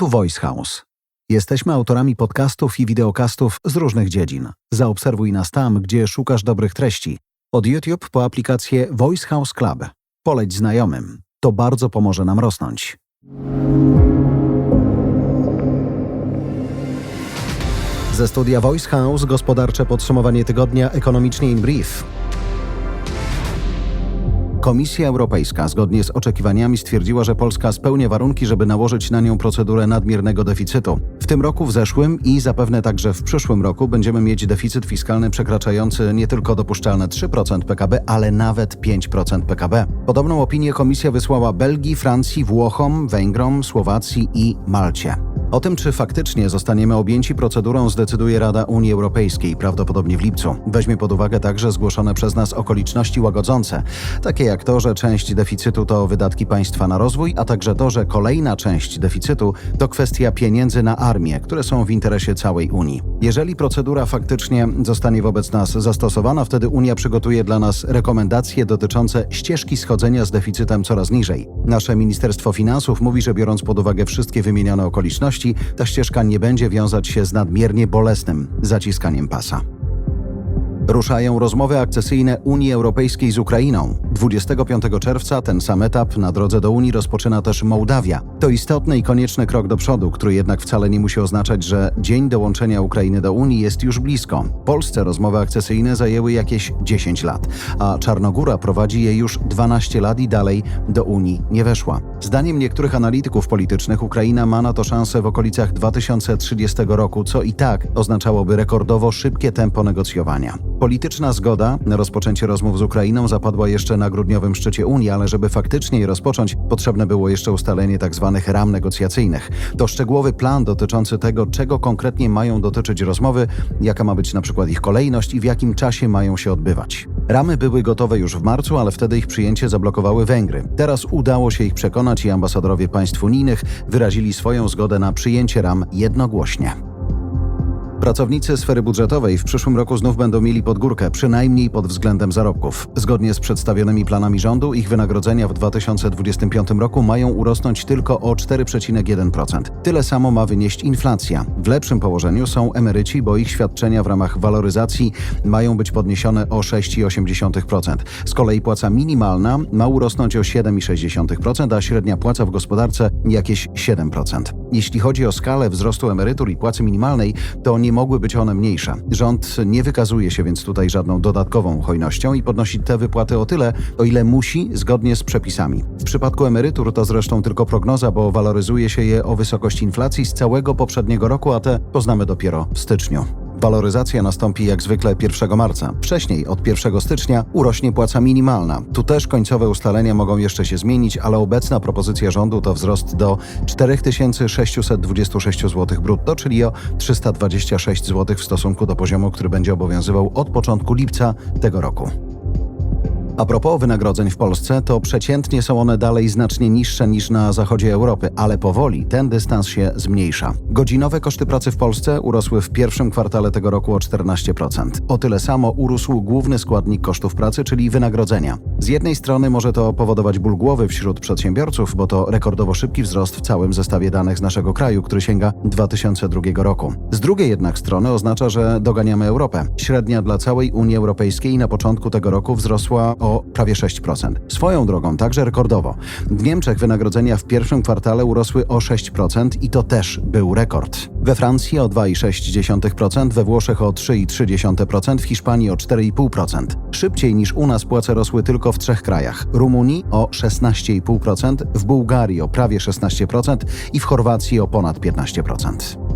Tu Voice House. Jesteśmy autorami podcastów i wideokastów z różnych dziedzin. Zaobserwuj nas tam, gdzie szukasz dobrych treści. Od YouTube po aplikację Voice House Club. Poleć znajomym. To bardzo pomoże nam rosnąć. Ze studia Voice House gospodarcze podsumowanie tygodnia ekonomicznie in brief. Komisja Europejska zgodnie z oczekiwaniami stwierdziła, że Polska spełnia warunki, żeby nałożyć na nią procedurę nadmiernego deficytu. W tym roku, w zeszłym i zapewne także w przyszłym roku będziemy mieć deficyt fiskalny przekraczający nie tylko dopuszczalne 3% PKB, ale nawet 5% PKB. Podobną opinię komisja wysłała Belgii, Francji, Włochom, Węgrom, Słowacji i Malcie. O tym, czy faktycznie zostaniemy objęci procedurą, zdecyduje Rada Unii Europejskiej, prawdopodobnie w lipcu. Weźmie pod uwagę także zgłoszone przez nas okoliczności łagodzące, takie jak to, że część deficytu to wydatki państwa na rozwój, a także to, że kolejna część deficytu to kwestia pieniędzy na armię, które są w interesie całej Unii. Jeżeli procedura faktycznie zostanie wobec nas zastosowana, wtedy Unia przygotuje dla nas rekomendacje dotyczące ścieżki schodzenia z deficytem coraz niżej. Nasze Ministerstwo Finansów mówi, że biorąc pod uwagę wszystkie wymienione okoliczności, ta ścieżka nie będzie wiązać się z nadmiernie bolesnym zaciskaniem pasa. Ruszają rozmowy akcesyjne Unii Europejskiej z Ukrainą. 25 czerwca ten sam etap na drodze do Unii rozpoczyna też Mołdawia. To istotny i konieczny krok do przodu, który jednak wcale nie musi oznaczać, że dzień dołączenia Ukrainy do Unii jest już blisko. Polsce rozmowy akcesyjne zajęły jakieś 10 lat, a Czarnogóra prowadzi je już 12 lat i dalej do Unii nie weszła. Zdaniem niektórych analityków politycznych Ukraina ma na to szansę w okolicach 2030 roku, co i tak oznaczałoby rekordowo szybkie tempo negocjowania. Polityczna zgoda na rozpoczęcie rozmów z Ukrainą zapadła jeszcze na grudniowym szczycie Unii, ale żeby faktycznie je rozpocząć, potrzebne było jeszcze ustalenie tzw. ram negocjacyjnych. To szczegółowy plan dotyczący tego, czego konkretnie mają dotyczyć rozmowy, jaka ma być na przykład ich kolejność i w jakim czasie mają się odbywać. Ramy były gotowe już w marcu, ale wtedy ich przyjęcie zablokowały Węgry. Teraz udało się ich przekonać i ambasadorowie państw unijnych wyrazili swoją zgodę na przyjęcie ram jednogłośnie. Pracownicy sfery budżetowej w przyszłym roku znów będą mieli podgórkę, przynajmniej pod względem zarobków. Zgodnie z przedstawionymi planami rządu, ich wynagrodzenia w 2025 roku mają urosnąć tylko o 4,1%. Tyle samo ma wynieść inflacja. W lepszym położeniu są emeryci, bo ich świadczenia w ramach waloryzacji mają być podniesione o 6,8%. Z kolei płaca minimalna ma urosnąć o 7,6%, a średnia płaca w gospodarce jakieś 7%. Jeśli chodzi o skalę wzrostu emerytur i płacy minimalnej, to nie mogły być one mniejsze. Rząd nie wykazuje się więc tutaj żadną dodatkową hojnością i podnosi te wypłaty o tyle, o ile musi, zgodnie z przepisami. W przypadku emerytur to zresztą tylko prognoza, bo waloryzuje się je o wysokości inflacji z całego poprzedniego roku, a te poznamy dopiero w styczniu. Waloryzacja nastąpi jak zwykle 1 marca. Wcześniej, od 1 stycznia, urośnie płaca minimalna. Tu też końcowe ustalenia mogą jeszcze się zmienić, ale obecna propozycja rządu to wzrost do 4626 zł brutto, czyli o 326 zł w stosunku do poziomu, który będzie obowiązywał od początku lipca tego roku. A propos wynagrodzeń w Polsce, to przeciętnie są one dalej znacznie niższe niż na zachodzie Europy, ale powoli ten dystans się zmniejsza. Godzinowe koszty pracy w Polsce urosły w pierwszym kwartale tego roku o 14%. O tyle samo urósł główny składnik kosztów pracy, czyli wynagrodzenia. Z jednej strony może to powodować ból głowy wśród przedsiębiorców, bo to rekordowo szybki wzrost w całym zestawie danych z naszego kraju, który sięga 2002 roku. Z drugiej jednak strony oznacza, że doganiamy Europę. Średnia dla całej Unii Europejskiej na początku tego roku wzrosła o prawie 6%. Swoją drogą także rekordowo. W Niemczech wynagrodzenia w pierwszym kwartale urosły o 6% i to też był rekord. We Francji o 2,6%, we Włoszech o 3,3%, w Hiszpanii o 4,5%. Szybciej niż u nas płace rosły tylko w trzech krajach. Rumunii o 16,5%, w Bułgarii o prawie 16% i w Chorwacji o ponad 15%.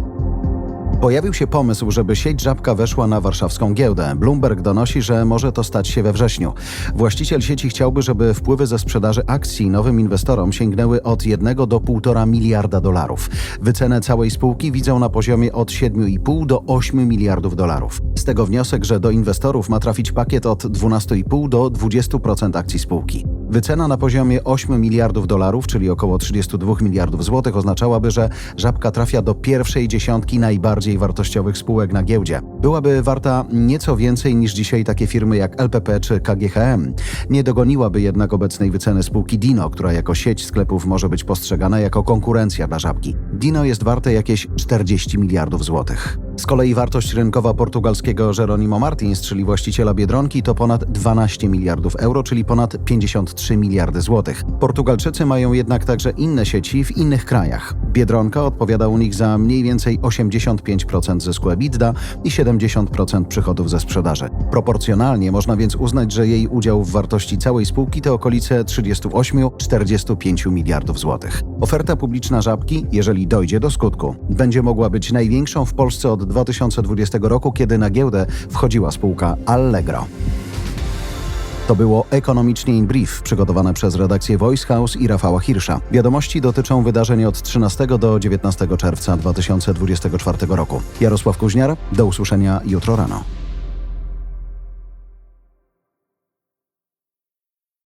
Pojawił się pomysł, żeby sieć Żabka weszła na warszawską giełdę. Bloomberg donosi, że może to stać się we wrześniu. Właściciel sieci chciałby, żeby wpływy ze sprzedaży akcji nowym inwestorom sięgnęły od 1 do 1,5 miliarda dolarów. Wycenę całej spółki widzą na poziomie od 7,5 do 8 miliardów dolarów. Z tego wniosek, że do inwestorów ma trafić pakiet od 12,5 do 20% akcji spółki. Wycena na poziomie 8 miliardów dolarów, czyli około 32 miliardów złotych, oznaczałaby, że żabka trafia do pierwszej dziesiątki najbardziej wartościowych spółek na giełdzie. Byłaby warta nieco więcej niż dzisiaj takie firmy jak LPP czy KGHM. Nie dogoniłaby jednak obecnej wyceny spółki Dino, która jako sieć sklepów może być postrzegana jako konkurencja dla żabki. Dino jest warte jakieś 40 miliardów złotych. Z kolei wartość rynkowa portugalskiego Jeronimo Martins, czyli właściciela Biedronki, to ponad 12 miliardów euro, czyli ponad 53 miliardy złotych. Portugalczycy mają jednak także inne sieci w innych krajach. Biedronka odpowiada u nich za mniej więcej 85% zysku EBITDA i 70% przychodów ze sprzedaży. Proporcjonalnie można więc uznać, że jej udział w wartości całej spółki to okolice 38-45 miliardów złotych. Oferta publiczna żabki, jeżeli dojdzie do skutku, będzie mogła być największą w Polsce od 2020 roku, kiedy na giełdę wchodziła spółka Allegro. To było Ekonomicznie in Brief, przygotowane przez redakcję Voice House i Rafała Hirsza. Wiadomości dotyczą wydarzeń od 13 do 19 czerwca 2024 roku. Jarosław Kuźniar, do usłyszenia jutro rano.